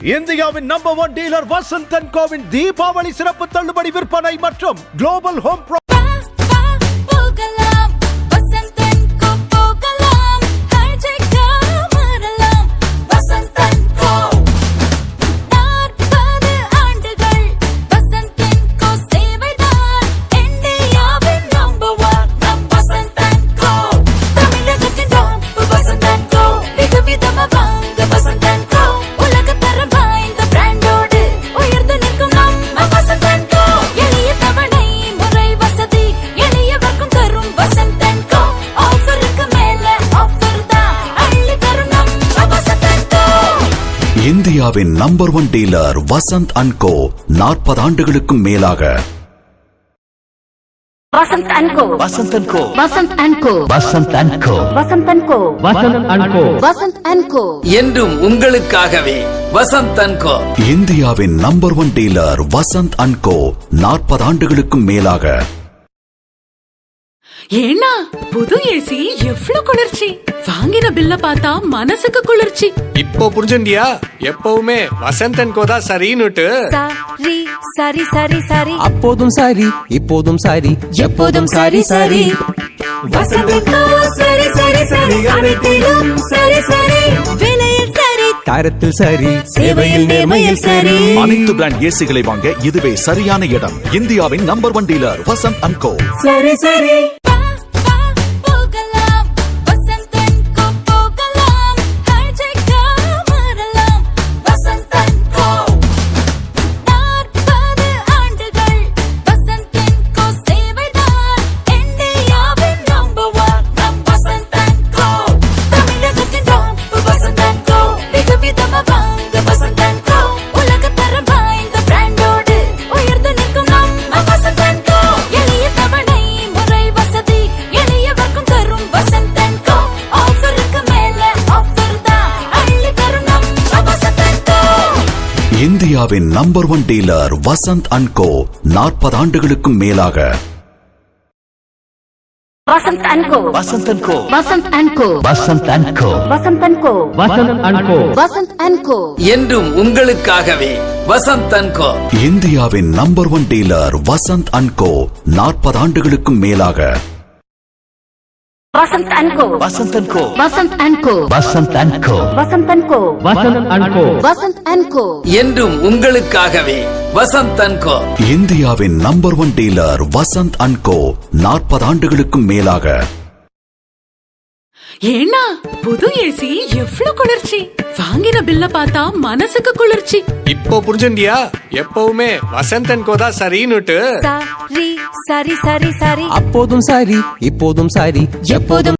இந்தியாவின் number one dealer வசந்தன் கோவின் தீபாவளி சிறப்பு தள்ளுபடி விற்பனை மற்றும் குளோபல் ஹோம் இந்தியாவின் number one dealer Vasanth and co நாற்பது ஆண்டுகளுக்கும் மேலாக Vasanth and co Vasanth and co Vasanth and co Vasanth and co Vasanth and co Vasanth and co Vasanth and co என்றும் உங்களுக்காகவே வசந்த் அண்ட் கோ இந்தியாவின் number one dealer Vasanth and co நாற்பது ஆண்டுகளுக்கும் மேலாக ஏன்னா புது ஏசி எவ்வளவு குளிர்ச்சி? வாங்கின பில்ல பார்த்தா மனசுக்கு குளிர்ச்சி. இப்போ புரிஞ்சுண்டியா எப்பவுமே வசந்தன் கோதா சரின்னுட்டு. சரி சரி சரி சரி. அப்போதும் சாரி இப்போதும் சாரி எப்போதும் சரி சரி. வசந்தன் கோ சரி சரி சரி. அனைத்திலும் சரி சரி. விலையில் சரி. தரத்தில் சரி சேவையில் நேர்மையில் சரி. அனைத்து பிராண்ட் ஏசிகளை வாங்க இதுவே சரியான இடம். இந்தியாவின் number one dealer Vasanth and co சரி சரி. இந்தியாவின் number one dealer Vasanth and co நாற்பது ஆண்டுகளுக்கும் மேலாக Vasanth and co Vasanth and co Vasanth and co Vasanth and co Vasanth and co Vasanth and co Vasanth and co என்றும் உங்களுக்காகவே Vasanth and co இந்தியாவின் number one dealer Vasanth and co நாற்பது ஆண்டுகளுக்கும் மேலாக Vasanth and co. Vasanth and co. Vasanth and co. Vasanth and co. Vasanth and co. Vasanth and co. Vasanth and co. என்றும் உங்களுக்காகவே Vasanth and co. இந்தியாவின் number one dealer Vasanth and co. நாற்பது ஆண்டுகளுக்கும் மேலாக. ஏன்னா புது ஏசி எவ்வளவு குளிர்ச்சி. வாங்கின பில்ல பார்த்தா மனசுக்கு குளிர்ச்சி. இப்போ புரிஞ்சுண்டியா எப்பவுமே வசந்தன் கோதா சரின்னுட்டு. சரி சரி சரி சரி. அப்போதும் சாரி இப்போதும் சாரி எப்போதும்